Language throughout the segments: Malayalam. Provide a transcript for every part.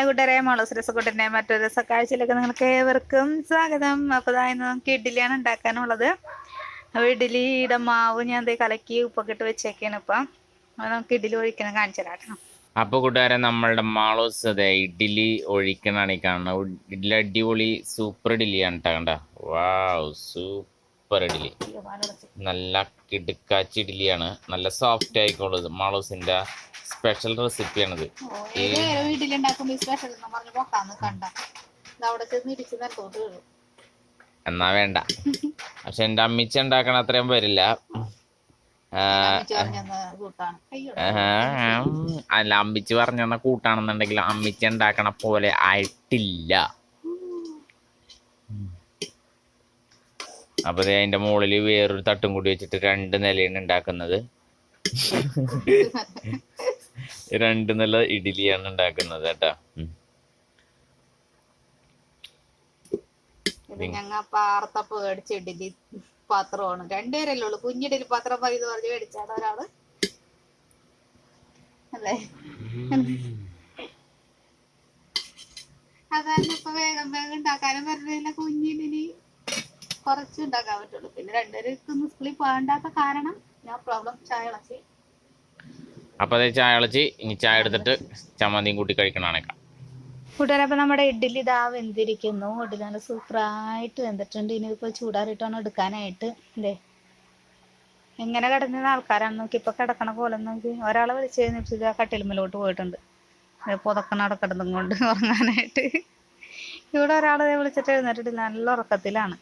ഹായ് കൂട്ടരെ മോളസ് രസക്കൂട്ടന്റെ മറ്റൊരു രസക്കാഴ്ചയിലൊക്കെ നിങ്ങൾക്ക് ഏവർക്കും സ്വാഗതം. അപ്പോൾ ഇതാ ഇന്ന് നമുക്ക് ഇഡ്ഡലിയാണ് ഉണ്ടാക്കാനുള്ളത്. അപ്പോൾ ഇഡ്ഡലിയുടെ മാവ് ഞാൻ ദേ കലക്കി ഉപ്പൊക്കെ ഇട്ട് വെച്ചേക്കാണ് ഇപ്പം. നമുക്ക് ഇഡ്ഡലി ഒഴിക്കണം. കാണിച്ചു അപ്പൊ കൂട്ടുകാരെ നമ്മളുടെ മാളോസ് അതെ ഇഡ്ഡലി ഒഴിക്കണാണ് ഈ കാണുന്നത്. ഇഡ്ഡലി അടിപൊളി സൂപ്പർ ഇഡ്ഡലിയാണ് കേട്ടോ കണ്ട? സൂപ്പർ. ഇഡ്ഡലി. നല്ല കിടുക്കാച്ച ഇഡ്ഡലിയാണ്. നല്ല സോഫ്റ്റ് ആയിക്കോളത് മാളൂസിന്റെ സ്പെഷ്യൽ റെസിപ്പിയാണിത് എന്ന് വേണ്ട. പക്ഷെ എന്റെ അമ്മിച്ച ഉണ്ടാക്കണ അത്രയും വരില്ല അല്ല അമ്മിച്ച് പറഞ്ഞ കൂട്ടാണെന്നുണ്ടെങ്കിൽ അമ്മിച്ച ഉണ്ടാക്കണ പോലെ ആയിട്ടില്ല. അപ്പൊ ദേ അതിന്റെ മുകളിൽ വേറൊരു തട്ടും കൂടി വെച്ചിട്ട് രണ്ട് നിലയാണ് ഉണ്ടാക്കുന്നത്. രണ്ട് നില ഇഡ്ഡലിയാണ് ഉണ്ടാക്കുന്നത് കേട്ടാ. ഉം. ഇത് ഞങ്ങ പാർത്ത പേടിച്ച് ഇഡ്ഡലി പാത്രമാണ്. രണ്ടുപേരല്ലേ ഉള്ളു. കുഞ്ഞിഡലി പാത്രം മതി പറഞ്ഞ് മേടിച്ചാണ് ഒരാൾ. അല്ലേ? അതാണ് ഇപ്പൊ വേഗം വേഗം ഉണ്ടാക്കാനും പറഞ്ഞില്ല കുഞ്ഞിഡലി കുറച്ച് ഉണ്ടാക്കാൻ പറ്റുള്ളൂ. പിന്നെ രണ്ടുപേർക്കൊന്നും സ്കൂളിൽ പോകണ്ടാത്ത കാരണം നോ പ്രോബ്ലം ചായ ഇളച്ചി അപ്പൊ അതേ ചായ ഇളച്ചി ഇനി ചായ എടുത്തിട്ട് ചമ്മന്തിയും കൂട്ടി കഴിക്കണേക്കാം കൂട്ടുകാരെ അപ്പൊ നമ്മുടെ ഇഡ്ഡലി ഇതാ വെന്തിരിക്കുന്നു. ഇഡ്ഡലി നല്ല സൂപ്പറായിട്ട് വെന്തിട്ടുണ്ട്. ഇനി ഇപ്പൊ ചൂടാറിയിട്ടാണ് എടുക്കാനായിട്ട്. അല്ലേ എങ്ങനെ കിടന്നിരുന്ന ആൾക്കാരാണ് നോക്കി. ഇപ്പൊ കിടക്കണ പോലെ നോക്കി. ഒരാളെ വിളിച്ച് കഴിഞ്ഞിട്ട് ആ കട്ടിലുമ്മലോട്ട് പോയിട്ടുണ്ട്. പുതക്കണ അവിടെ കിടന്നും കൊണ്ട് ഉറങ്ങാനായിട്ട്. ഇവിടെ ഒരാളെ വിളിച്ചിട്ട് എഴുന്നേറ്റിട്ടില്ല നല്ല ഉറക്കത്തിലാണ്.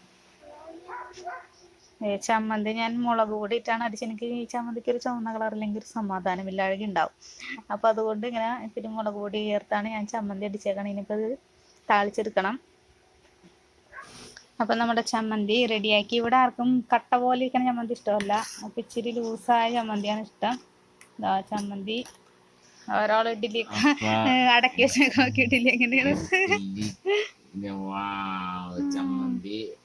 ഏ ചമ്മന്തി ഞാൻ മുളക് പൊടി ഇട്ടാണ് അടിച്ച് എനിക്ക് ഈ ചമ്മന്തിക്ക് ഒരു ചുവന്ന കളറില്ലെങ്കിൽ ഒരു സമാധാനമില്ലാഴകി ഉണ്ടാവും അപ്പൊ അതുകൊണ്ട് ഇങ്ങനെ ഇത്തിരി മുളക് പൊടി ചേർത്താണ് ഞാൻ ചമ്മന്തി അടിച്ചേക്കണം. ഇനിയിപ്പോൾ ഇത് താളിച്ചെടുക്കണം. അപ്പൊ നമ്മുടെ ചമ്മന്തി റെഡിയാക്കി. ഇവിടെ ആർക്കും കട്ട പോലെ ഇരിക്കണ ചമ്മന്തി ഇഷ്ടമല്ല. അപ്പൊ ഇച്ചിരി ലൂസായ ചമ്മന്തിയാണ് ഇഷ്ടം. ഇതാ ചമ്മന്തി. ഒരാൾ ഇഡ്ഡലി അടക്കി വെച്ച് നോക്കി ഇഡ്ഡലി എങ്ങനെയാണ്?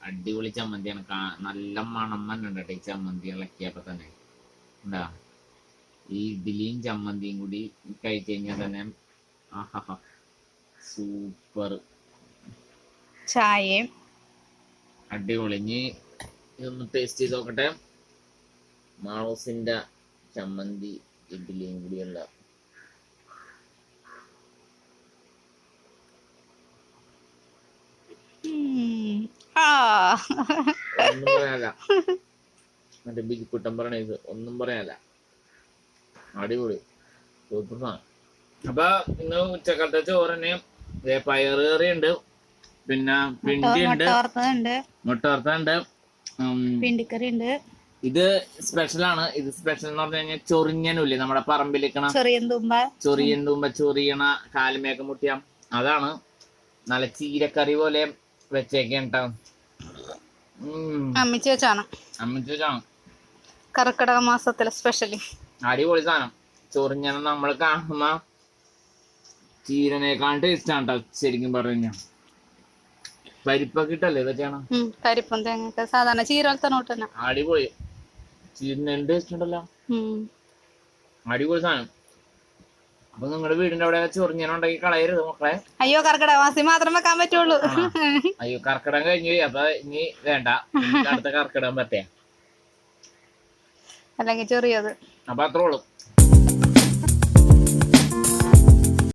അടിപൊളി ചമ്മന്തിയാണ്. കാ- നല്ല മണം തന്നെ ഈ ചമ്മന്തി ഇളക്കിയപ്പോ തന്നെ. എന്താ ഈ ഇഡ്ഡലിയും ചമ്മന്തിയും കൂടി കഴിച്ചു കഴിഞ്ഞാൽ തന്നെ ആഹാ സൂപ്പർ. ചായയും. അടിപൊളി. ഇനി ഇതൊന്ന് ടേസ്റ്റ് ചെയ്ത് നോക്കട്ടെ. മാളോസിന്റെ ചമ്മന്തി ഇഡ്ഡലിയും കൂടിയല്ല ഉം. ആ ഒന്നും പറയാനല്ല. മറ്റേ ബിജുക്കുട്ടൻ പറയണ ഇത് ഒന്നും പറയാനല്ല. അടിപൊളി. സൂപ്പർ സാധനം അപ്പൊ ഇന്ന് ഉച്ചക്കാലത്തെ ചോറ് തന്നെ കറി ഉണ്ട്. പിന്നെ പിണ്ടി ഉണ്ട് മുട്ട വറുത്തുണ്ട് പിണ്ടിക്കറി ഉണ്ട് ഇത് സ്പെഷ്യൽ ആണ് ഇത് സ്പെഷ്യൽ എന്ന് പറഞ്ഞു കഴിഞ്ഞാൽ ചൊറിഞ്ഞനുല്ലേ? നമ്മുടെ പറമ്പിലിക്കണ ചൊറിയൻ തുമ്പ. ചൊറിയണ കാലുമേക്കം മുട്ടിയ. അതാണ് നല്ല ചീരക്കറി പോലെ വെച്ചേക്കാൻ കേട്ടോ അമ്മിച്ച് വെച്ചാണ് കർക്കിടക മാസത്തിലെ സ്പെഷ്യലി അടിപൊളി സാധനം. ചൊറിഞ്ഞന നമ്മൾ കാണുന്ന ചീരനേക്കാൾ ടേസ്റ്റ് ആണ് ശരിക്കും പറഞ്ഞു പരിപ്പൊക്കെ ഇട്ടല്ലേ ഇതൊക്കെയാണ്? പരിപ്പും തേങ്ങയൊക്കെ. സാധാരണ ചീരത്തനോട്ട് തന്നെ. അടിപൊളി. ചീരന് ടേസ്റ്റ് ഉണ്ടല്ലോ. അടിപൊളി സാധനം. അപ്പൊ നിങ്ങളുടെ വീടിന്റെ അവിടെ ചൊറിഞ്ഞനുണ്ടെങ്കിൽ കളയരുത് മക്കളെ. അയ്യോ കർക്കിടക മാസം മാത്രം വെക്കാൻ പറ്റുള്ളൂ അയ്യോ കർക്കിടകം കഴിഞ്ഞു. അപ്പൊ ഇനി വേണ്ട. അടുത്ത കർക്കിടകം പറ്റേ അല്ലെങ്കിൽ ചെറിയത് അപ്പൊ അത്രേ ഉള്ളൂ.